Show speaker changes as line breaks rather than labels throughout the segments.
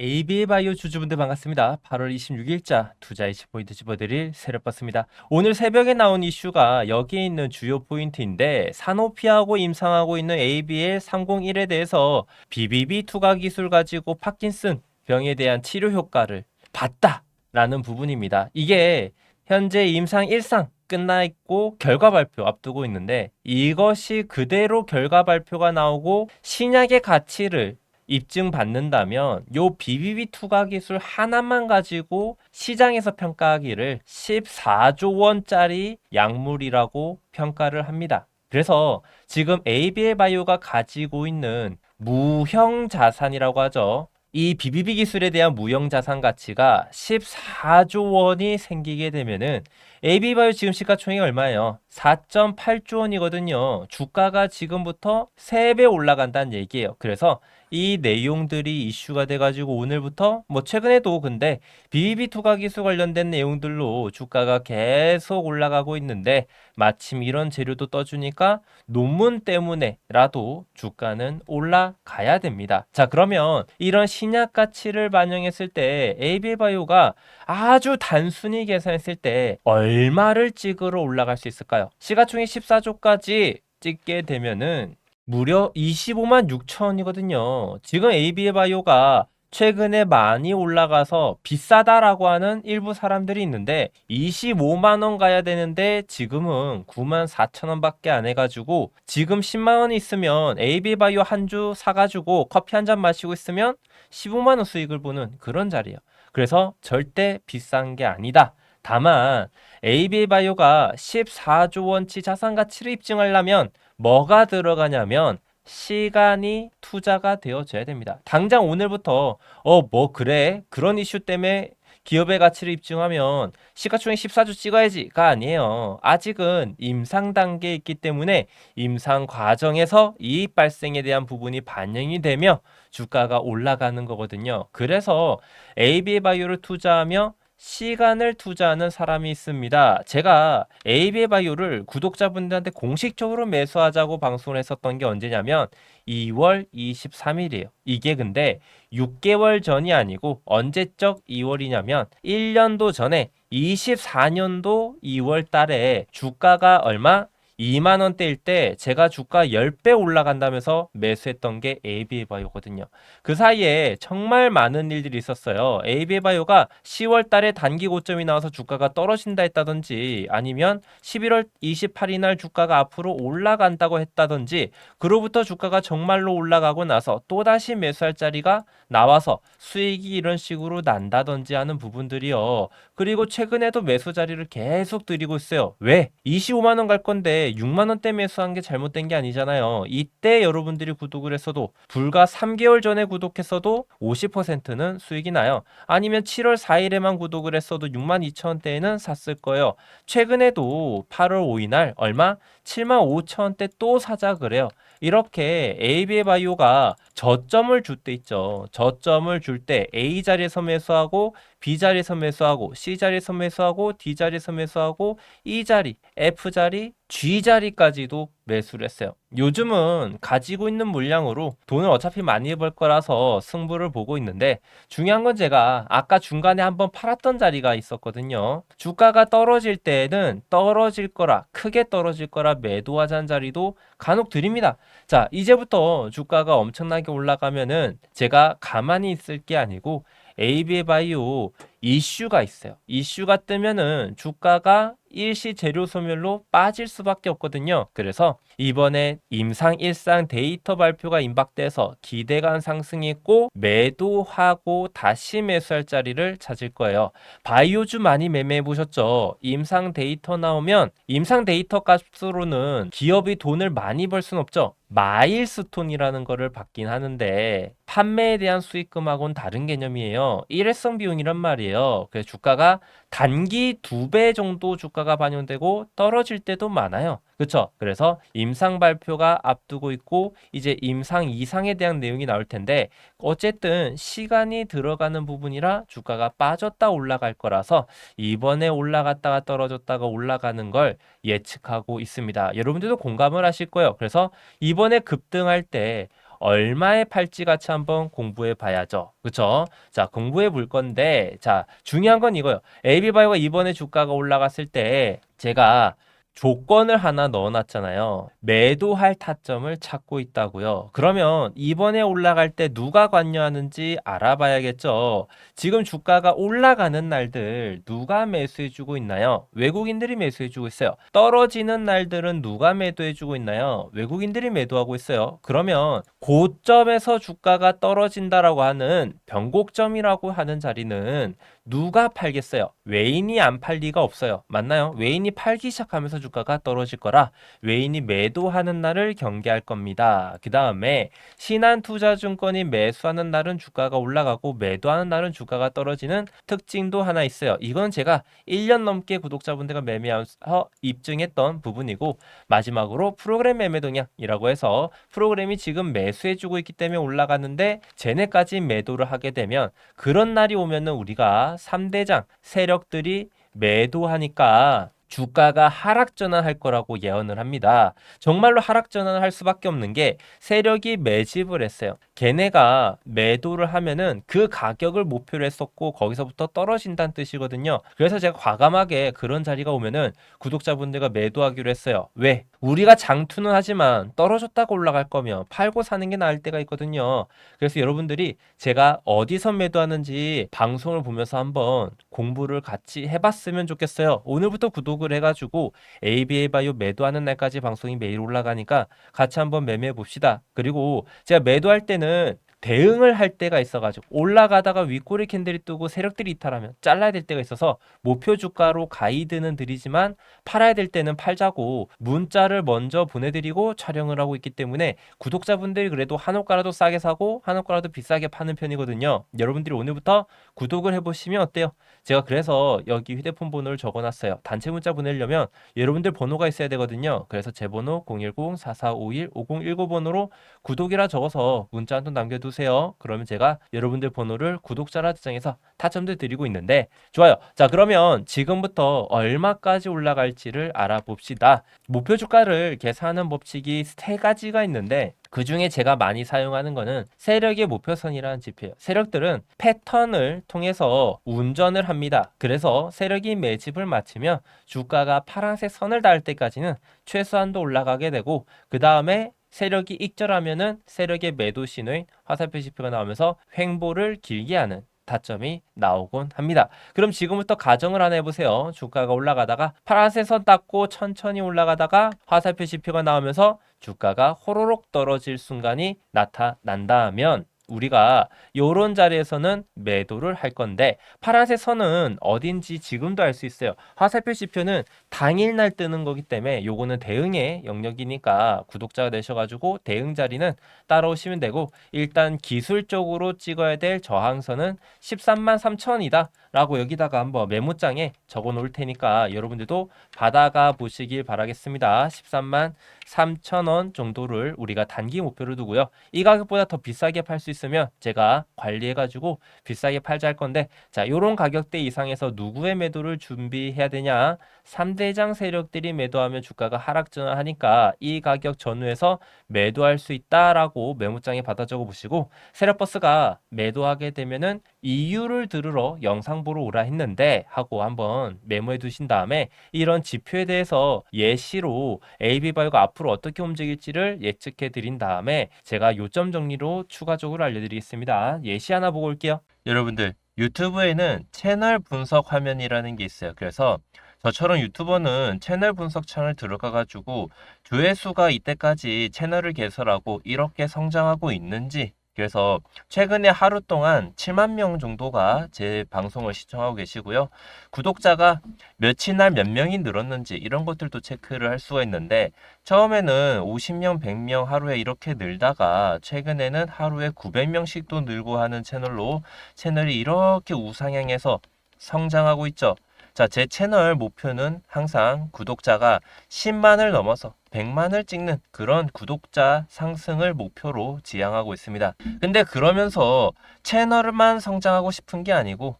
AB바이오 주주분들 반갑습니다. 8월 26일자 투자 이슈 포인트 집어드릴 새롭봤습니다. 오늘 새벽에 나온 이슈가 여기에 있는 주요 포인트인데 산오피하고 임상하고 있는 ABL 301에 대해서 BBB 투과 기술 가지고 파킨슨 병에 대한 치료 효과를 봤다라는 부분입니다. 이게 현재 임상 1상 끝나 있고 결과 발표 앞두고 있는데 이것이 그대로 결과 발표가 나오고 신약의 가치를 입증받는다면 요 BBB 투과 기술 하나만 가지고 시장에서 평가하기를 14조 원짜리 약물이라고 평가를 합니다. 그래서 지금 ABL 바이오가 가지고 있는 무형 자산이라고 하죠. 이 BBB 기술에 대한 무형 자산 가치가 14조 원이 생기게 되면은 AB 바이오 지금 시가총액이 얼마예요? 4.8조 원이거든요. 주가가 지금부터 3배 올라간다는 얘기예요. 그래서 이 내용들이 이슈가 돼가지고 오늘부터 뭐 최근에도 근데 BBB 투과 기술 관련된 내용들로 주가가 계속 올라가고 있는데 마침 이런 재료도 떠주니까 논문 때문에라도 주가는 올라가야 됩니다. 자 그러면 이런 신약 가치를 반영했을 때 AB바이오가 아주 단순히 계산했을 때 얼 마를 찍으러 올라갈 수 있을까요? 시가총액 14조까지 찍게 되면은 무려 25만 6천이거든요. 지금 AB바이오가 최근에 많이 올라가서 비싸다라고 하는 일부 사람들이 있는데 25만 원 가야 되는데 지금은 9만 4천 원밖에 안 해가지고 지금 10만 원 있으면 AB바이오 한 주 사가지고 커피 한 잔 마시고 있으면 15만 원 수익을 보는 그런 자리예요. 그래서 절대 비싼 게 아니다. 다만 AB바이오가 14조 원치 자산 가치를 입증하려면 뭐가 들어가냐면 시간이 투자가 되어져야 됩니다. 당장 오늘부터 어 뭐 그래 그런 이슈 때문에 기업의 가치를 입증하면 시가총액 14조 찍어야지가 아니에요. 아직은 임상 단계에 있기 때문에 임상 과정에서 이익 발생에 대한 부분이 반영이 되며 주가가 올라가는 거거든요. 그래서 AB 바이오를 투자하며 시간을 투자하는 사람이 있습니다. 제가 AB 바이오를 구독자분들한테 공식적으로 매수하자고 방송을 했었던 게 언제냐면 2월 23일이에요. 이게 근데 6개월 전이 아니고 언제적 2월이냐면 1년도 전에 24년도 2월 달에 주가가 얼마? 2만 원대일 때 제가 주가 10배 올라간다면서 매수했던 게 AB바이오거든요. 그 사이에 정말 많은 일들이 있었어요. AB바이오가 10월 달에 단기 고점이 나와서 주가가 떨어진다 했다든지 아니면 11월 28일 날 주가가 앞으로 올라간다고 했다든지 그로부터 주가가 정말로 올라가고 나서 또다시 매수할 자리가 나와서 수익이 이런 식으로 난다든지 하는 부분들이요. 그리고 최근에도 매수 자리를 계속 드리고 있어요. 왜? 25만 원 갈 건데 6만 원대 매수한 게 잘못된 게 아니잖아요. 이때 여러분들이 구독을 했어도 불과 3개월 전에 구독했어도 50%는 수익이 나요. 아니면 7월 4일에만 구독을 했어도 6만 2천 원대에는 샀을 거예요. 최근에도 8월 5일 날 얼마? 7만 5천 원대 또 사자 그래요. 이렇게 ABA 바이오가 저점을 줄 때 있죠. 저점을 줄 때 A 자리에서 매수하고 B 자리에서 매수하고 C 자리에서 매수하고 D 자리에서 매수하고 E 자리, F 자리, G 자리까지도 매수를 했어요. 요즘은 가지고 있는 물량으로 돈을 어차피 많이 벌 거라서 승부를 보고 있는데 중요한 건 제가 아까 중간에 한번 팔았던 자리가 있었거든요. 주가가 떨어질 때는 떨어질 거라 크게 떨어질 거라 매도하자는 자리도 간혹 드립니다. 자, 이제부터 주가가 엄청나게 올라가면은 제가 가만히 있을 게 아니고 ABA 바이오 이슈가 있어요. 이슈가 뜨면은 주가가 일시 재료 소멸로 빠질 수밖에 없거든요. 그래서 이번에 임상 일상 데이터 발표가 임박돼서 기대감 상승이 있고 매도하고 다시 매수할 자리를 찾을 거예요. 바이오주 많이 매매해 보셨죠? 임상 데이터 나오면 임상 데이터 값으로는 기업이 돈을 많이 벌 순 없죠. 마일스톤이라는 거를 받긴 하는데 판매에 대한 수익금하고는 다른 개념이에요. 일회성 비용이란 말이에요. 그래서 주가가 단기 두 배 정도 주가가 반영되고 떨어질 때도 많아요. 그렇죠? 그래서 임상 발표가 앞두고 있고 이제 임상 이상에 대한 내용이 나올 텐데 어쨌든 시간이 들어가는 부분이라 주가가 빠졌다 올라갈 거라서 이번에 올라갔다가 떨어졌다가 올라가는 걸 예측하고 있습니다. 여러분들도 공감을 하실 거예요. 그래서 이번에 급등할 때 얼마에 팔지 같이 한번 공부해 봐야죠. 그쵸? 자, 공부해 볼 건데, 자, 중요한 건 이거예요. AB바이오가 이번에 주가가 올라갔을 때 제가 조건을 하나 넣어놨잖아요. 매도할 타점을 찾고 있다고요. 그러면 이번에 올라갈 때 누가 관여하는지 알아봐야겠죠. 지금 주가가 올라가는 날들 누가 매수해주고 있나요? 외국인들이 매수해주고 있어요. 떨어지는 날들은 누가 매도해주고 있나요? 외국인들이 매도하고 있어요. 그러면 고점에서 주가가 떨어진다라고 하는 변곡점이라고 하는 자리는 누가 팔겠어요? 외인이 안 팔 리가 없어요. 맞나요? 외인이 팔기 시작하면서 주가가 떨어질 거라 외인이 매도하는 날을 경계할 겁니다. 그 다음에 신한투자증권이 매수하는 날은 주가가 올라가고 매도하는 날은 주가가 떨어지는 특징도 하나 있어요. 이건 제가 1년 넘게 구독자분들과 매매하면서 입증했던 부분이고 마지막으로 프로그램 매매 동향이라고 해서 프로그램이 지금 매수해주고 있기 때문에 올라가는데 쟤네까지 매도를 하게 되면 그런 날이 오면은 우리가 3대장 세력들이 매도하니까 주가가 하락 전환할 거라고 예언을 합니다. 정말로 하락 전환을 할 수밖에 없는 게 세력이 매집을 했어요. 걔네가 매도를 하면은 그 가격을 목표로 했었고 거기서부터 떨어진다는 뜻이거든요. 그래서 제가 과감하게 그런 자리가 오면은 구독자분들과 매도하기로 했어요. 왜? 우리가 장투는 하지만 떨어졌다가 올라갈 거면 팔고 사는 게 나을 때가 있거든요. 그래서 여러분들이 제가 어디서 매도하는지 방송을 보면서 한번 공부를 같이 해봤으면 좋겠어요. 오늘부터 구독을 해가지고 ABA 바이오 매도하는 날까지 방송이 매일 올라가니까 같이 한번 매매해 봅시다. 그리고 제가 매도할 때는 대응을 할 때가 있어가지고 올라가다가 윗꼬리 캔들이 뜨고 세력들이 이탈하면 잘라야 될 때가 있어서 목표 주가로 가이드는 드리지만 팔아야 될 때는 팔자고 문자를 먼저 보내드리고 촬영을 하고 있기 때문에 구독자분들이 그래도 한옥가라도 싸게 사고 한옥가라도 비싸게 파는 편이거든요. 여러분들이 오늘부터 구독을 해보시면 어때요? 제가 그래서 여기 휴대폰 번호를 적어놨어요. 단체 문자 보내려면 여러분들 번호가 있어야 되거든요. 그래서 제 번호 010-4451-5019번호로 구독이라 적어서 문자 한 통 남겨두 세요. 그러면 제가 여러분들 번호를 구독자라 지정해서 타점들 드리고 있는데 좋아요. 자 그러면 지금부터 얼마까지 올라갈지를 알아봅시다. 목표 주가를 계산하는 법칙이 세 가지가 있는데 그 중에 제가 많이 사용하는 거는 세력의 목표선이라는 지표예요. 세력들은 패턴을 통해서 운전을 합니다. 그래서 세력이 매집을 마치면 주가가 파란색 선을 닿을 때까지는 최소한도 올라가게 되고 그 다음에 세력이 익절하면은 세력의 매도 신호인 화살표 지표가 나오면서 횡보를 길게 하는 타점이 나오곤 합니다. 그럼 지금부터 가정을 하나 해보세요. 주가가 올라가다가 파란색 선 닦고 천천히 올라가다가 화살표 지표가 나오면서 주가가 호로록 떨어질 순간이 나타난다면 우리가 요런 자리에서는 매도를 할 건데 파란색 선은 어딘지 지금도 알 수 있어요. 화살표 지표는 당일 날 뜨는 거기 때문에 요거는 대응의 영역이니까 구독자가 되셔가지고 대응 자리는 따라오시면 되고 일단 기술적으로 찍어야 될 저항선은 13만 3천이다 라고 여기다가 한번 메모장에 적어 놓을 테니까 여러분들도 받아가 보시길 바라겠습니다. 13만 3천 원 정도를 우리가 단기 목표로 두고요. 이 가격보다 더 비싸게 팔 수 있으면 제가 관리해가지고 비싸게 팔자 할 건데 자 요런 가격대 이상에서 누구의 매도를 준비해야 되냐 3대장 세력들이 매도하면 주가가 하락 전환하니까 이 가격 전후에서 매도할 수 있다라고 메모장에 받아 적어 보시고 세력버스가 매도하게 되면은 이유를 들으러 영상 보러 오라 했는데 하고 한번 메모해 두신 다음에 이런 지표에 대해서 예시로 AB바이오가 앞으로 어떻게 움직일지를 예측해 드린 다음에 제가 요점 정리로 추가적으로 알려드리겠습니다. 예시 하나 보고 올게요. 여러분들 유튜브에는 채널 분석 화면이라는 게 있어요. 그래서 저처럼 유튜버는 채널 분석 창을 들어가 가지고 조회수가 이때까지 채널을 개설하고 이렇게 성장하고 있는지 그래서 최근에 하루 동안 7만 명 정도가 제 방송을 시청하고 계시고요. 구독자가 며칠 날 몇 명이 늘었는지 이런 것들도 체크를 할 수가 있는데 처음에는 50명, 100명 하루에 이렇게 늘다가 최근에는 하루에 900명씩도 늘고 하는 채널로 채널이 이렇게 우상향해서 성장하고 있죠. 자, 제 채널 목표는 항상 구독자가 10만을 넘어서 100만을 찍는 그런 구독자 상승을 목표로 지향하고 있습니다. 근데 그러면서 채널만 성장하고 싶은 게 아니고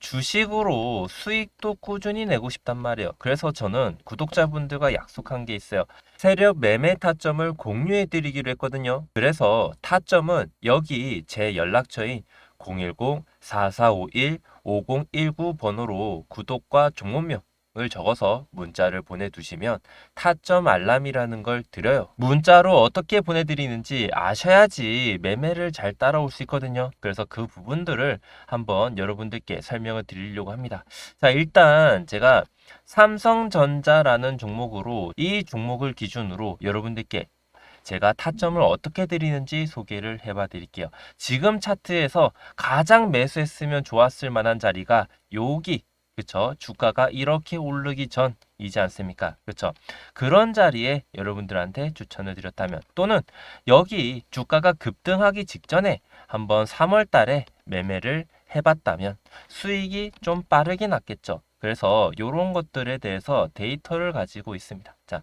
주식으로 수익도 꾸준히 내고 싶단 말이에요. 그래서 저는 구독자분들과 약속한 게 있어요. 세력 매매 타점을 공유해 드리기로 했거든요. 그래서 타점은 여기 제 연락처인 010-4451-5019 번호로 구독과 종목명 을 적어서 문자를 보내두시면 타점 알람이라는 걸 드려요. 문자로 어떻게 보내드리는지 아셔야지 매매를 잘 따라올 수 있거든요. 그래서 그 부분들을 한번 여러분들께 설명을 드리려고 합니다. 자, 일단 제가 삼성전자라는 종목으로 이 종목을 기준으로 여러분들께 제가 타점을 어떻게 드리는지 소개를 해봐 드릴게요. 지금 차트에서 가장 매수했으면 좋았을 만한 자리가 여기 그쵸? 주가가 이렇게 오르기 전이지 않습니까? 그쵸? 그런 자리에 여러분들한테 추천을 드렸다면 또는 여기 주가가 급등하기 직전에 한번 3월 달에 매매를 해봤다면 수익이 좀 빠르게 났겠죠. 그래서 이런 것들에 대해서 데이터를 가지고 있습니다. 자,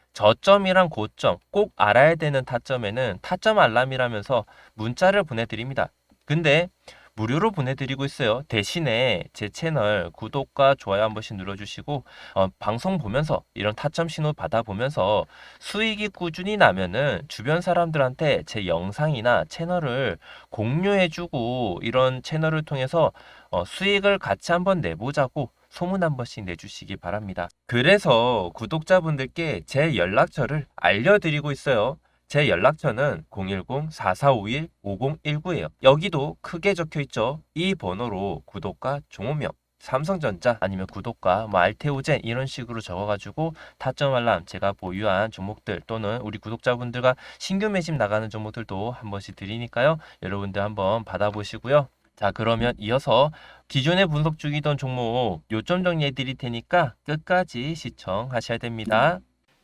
저점이랑 고점 꼭 알아야 되는 타점에는 타점 알람이라면서 문자를 보내드립니다. 근데 무료로 보내드리고 있어요. 대신에 제 채널 구독과 좋아요 한 번씩 눌러주시고 어, 방송 보면서 이런 타점 신호 받아보면서 수익이 꾸준히 나면은 주변 사람들한테 제 영상이나 채널을 공유해주고 이런 채널을 통해서 어, 수익을 같이 한번 내보자고 소문 한 번씩 내주시기 바랍니다. 그래서 구독자분들께 제 연락처를 알려드리고 있어요. 제 연락처는 010-4451-5019예요. 여기도 크게 적혀 있죠. 이 번호로 구독과 종호명, 삼성전자 아니면 구독과 뭐 알테오젠 이런 식으로 적어가지고 타점 알람 제가 보유한 종목들 또는 우리 구독자분들과 신규 매집 나가는 종목들도 한 번씩 드리니까요. 여러분들 한번 받아보시고요. 자 그러면 이어서 기존에 분석 중이던 종목 요점 정리해 드릴 테니까 끝까지 시청하셔야 됩니다.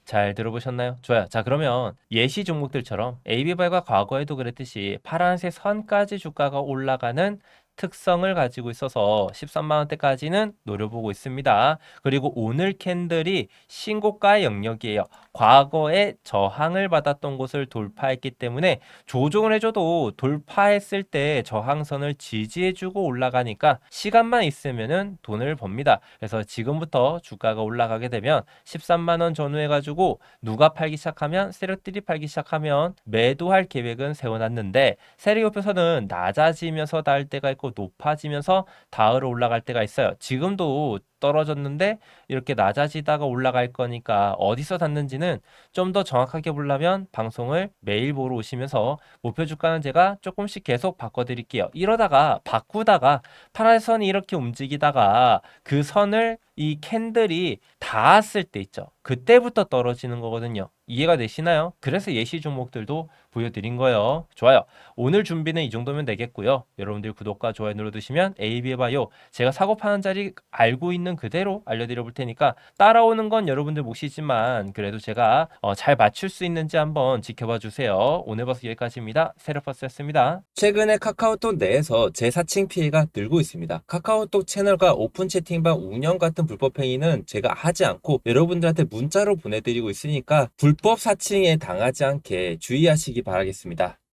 잘 들어보셨나요? 좋아요. 자, 그러면 예시 종목들처럼 AB발과 과거에도 그랬듯이 파란색 선까지 주가가 올라가는 특성을 가지고 있어서 13만 원대까지는 노려보고 있습니다. 그리고 오늘 캔들이 신고가의 영역이에요. 과거에 저항을 받았던 곳을 돌파했기 때문에 조정을 해줘도 돌파했을 때 저항선을 지지해주고 올라가니까 시간만 있으면은 돈을 법니다. 그래서 지금부터 주가가 올라가게 되면 13만 원 전후해가지고 누가 팔기 시작하면 세력들이 팔기 시작하면 매도할 계획은 세워놨는데 세력 옆에서는 낮아지면서 닿을 때가 있고 높아지면서 닿으러 올라갈 때가 있어요. 지금도 떨어졌는데 이렇게 낮아지다가 올라갈 거니까 어디서 닿는지는 좀 더 정확하게 보려면 방송을 매일 보러 오시면서 목표 주가는 제가 조금씩 계속 바꿔드릴게요. 이러다가 바꾸다가 파란 선이 이렇게 움직이다가 그 선을 이 캔들이 닿았을 때 있죠. 그때부터 떨어지는 거거든요. 이해가 되시나요? 그래서 예시 종목들도 보여드린 거예요. 좋아요. 오늘 준비는 이 정도면 되겠고요. 여러분들 구독과 좋아요 눌러두시면 AB해봐요. 제가 사고 파는 자리 알고 있는 그대로 알려드려 볼 테니까 따라오는 건 여러분들 몫이지만 그래도 제가 어, 잘 맞출 수 있는지 한번 지켜봐 주세요. 오늘 버스 여기까지입니다. 세력버스였습니다. 최근에 카카오톡 내에서 재사칭 피해가 늘고 있습니다. 카카오톡 채널과 오픈 채팅방 운영 같은 불법 행위는 제가 하지 않고 여러분들한테 문자로 보내드리고 있으니까 불법 사칭에 당하지 않게 주의하시기 바라겠습니다.